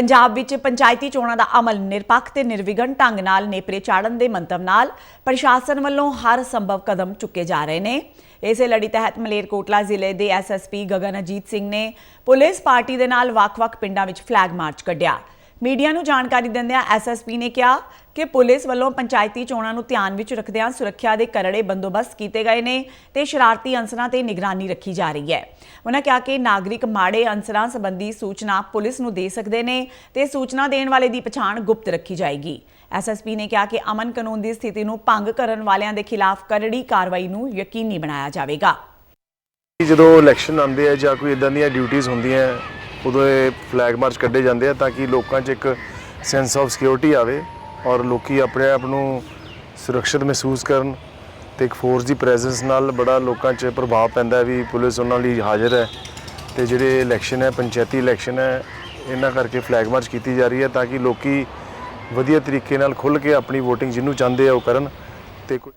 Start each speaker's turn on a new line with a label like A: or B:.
A: ਪੰਜਾਬ ਵਿੱਚ ਪੰਚਾਇਤੀ ਚੋਣਾਂ ਦਾ ਅਮਲ ਨਿਰਪੱਖ ਤੇ ਨਿਰਵਿਘਨ ਢੰਗ ਨਾਲ ਨੇਪਰੇ ਚਾੜਨ ਦੇ ਮੰਤਵ ਨਾਲ ਪ੍ਰਸ਼ਾਸਨ ਵੱਲੋਂ ਹਰ ਸੰਭਵ ਕਦਮ ਚੁੱਕੇ ਜਾ ਰਹੇ ਨੇ। ਇਸੇ ਲੜੀ ਤਹਿਤ ਮਲੇਰਕੋਟਲਾ ਜ਼ਿਲ੍ਹੇ ਦੇ ਐਸਐਸਪੀ ਗਗਨ ਅਜੀਤ ਸਿੰਘ ਨੇ ਪੁਲਿਸ ਪਾਰਟੀ ਦੇ ਨਾਲ ਵੱਖ-ਵੱਖ ਪਿੰਡਾਂ ਵਿੱਚ ਫਲੈਗ ਮਾਰਚ ਕੱਢਿਆ। ਮੀਡੀਆ ਨੂੰ ਜਾਣਕਾਰੀ ਦਿੰਦਿਆਂ ਐਸਐਸਪੀ ਨੇ ਕਿਹਾ ਕਿ ਪੁਲਿਸ ਵੱਲੋਂ ਪੰਚਾਇਤੀ ਚੋਣਾਂ ਨੂੰ ਧਿਆਨ ਵਿੱਚ ਰੱਖਦਿਆਂ ਸੁਰੱਖਿਆ ਦੇ ਕਰੜੇ ਬੰਦੋਬਸਤ ਕੀਤੇ ਗਏ ਨੇ ਤੇ ਸ਼ਰਾਰਤੀ ਅੰਸਰਾਂ ਤੇ ਨਿਗਰਾਨੀ ਰੱਖੀ ਜਾ ਰਹੀ ਹੈ। ਉਹਨਾਂ ਕਿਹਾ ਕਿ ਨਾਗਰਿਕ ਮਾੜੇ ਅੰਸਰਾਂ ਸੰਬੰਧੀ ਸੂਚਨਾ ਪੁਲਿਸ ਨੂੰ ਦੇ ਸਕਦੇ ਨੇ ਤੇ ਸੂਚਨਾ ਦੇਣ ਵਾਲੇ ਦੀ ਪਛਾਣ ਗੁਪਤ ਰੱਖੀ ਜਾਏਗੀ। ਐਸਐਸਪੀ ਨੇ ਕਿਹਾ ਕਿ ਅਮਨ ਕਾਨੂੰਨ ਦੀ ਸਥਿਤੀ ਨੂੰ ਭੰਗ ਕਰਨ ਵਾਲਿਆਂ ਦੇ ਖਿਲਾਫ ਕਰੜੀ ਕਾਰਵਾਈ ਨੂੰ ਯਕੀਨੀ ਬਣਾਇਆ ਜਾਵੇਗਾ।
B: ਜਦੋਂ ਇਲੈਕਸ਼ਨ ਆਉਂਦੇ ਆ ਜਾਂ ਕੋਈ ਇਦਾਂ ਦੀਆਂ ਡਿਊਟੀਆਂ ਹੁੰਦੀਆਂ ਉਦੋਂ ਇਹ ਫਲੈਗ ਮਾਰਚ ਕੱਢੇ ਜਾਂਦੇ ਆ ਤਾਂ ਕਿ ਲੋਕਾਂ 'ਚ ਇੱਕ ਸੈਂਸ ਆਫ ਸਿਕਿਉਰਿਟੀ ਆਵੇ ਔਰ ਲੋਕੀ ਆਪਣੇ ਆਪ ਨੂੰ ਸੁਰੱਖਿਅਤ ਮਹਿਸੂਸ ਕਰਨ ਤੇ ਇੱਕ ਫੋਰਸ ਦੀ ਪ੍ਰੈਜ਼ੈਂਸ ਨਾਲ ਬੜਾ ਲੋਕਾਂ 'ਚ ਪ੍ਰਭਾਵ ਪੈਂਦਾ ਵੀ ਪੁਲਿਸ ਉਹਨਾਂ ਲਈ ਹਾਜ਼ਰ ਹੈ ਤੇ ਜਿਹੜੇ ਇਲੈਕਸ਼ਨ ਹੈ, ਪੰਚਾਇਤੀ ਇਲੈਕਸ਼ਨ ਹੈ, ਇਹਨਾਂ ਕਰਕੇ ਫਲੈਗ ਮਾਰਚ ਕੀਤੀ ਜਾ ਰਹੀ ਹੈ ਤਾਂ ਕਿ ਲੋਕੀ ਵਧੀਆ ਤਰੀਕੇ ਨਾਲ ਖੁੱਲ੍ਹ ਕੇ ਆਪਣੀ VOTING ਜਿਹਨੂੰ ਚਾਹੁੰਦੇ ਆ ਉਹ ਕਰਨ ਤੇ ਕੋਈ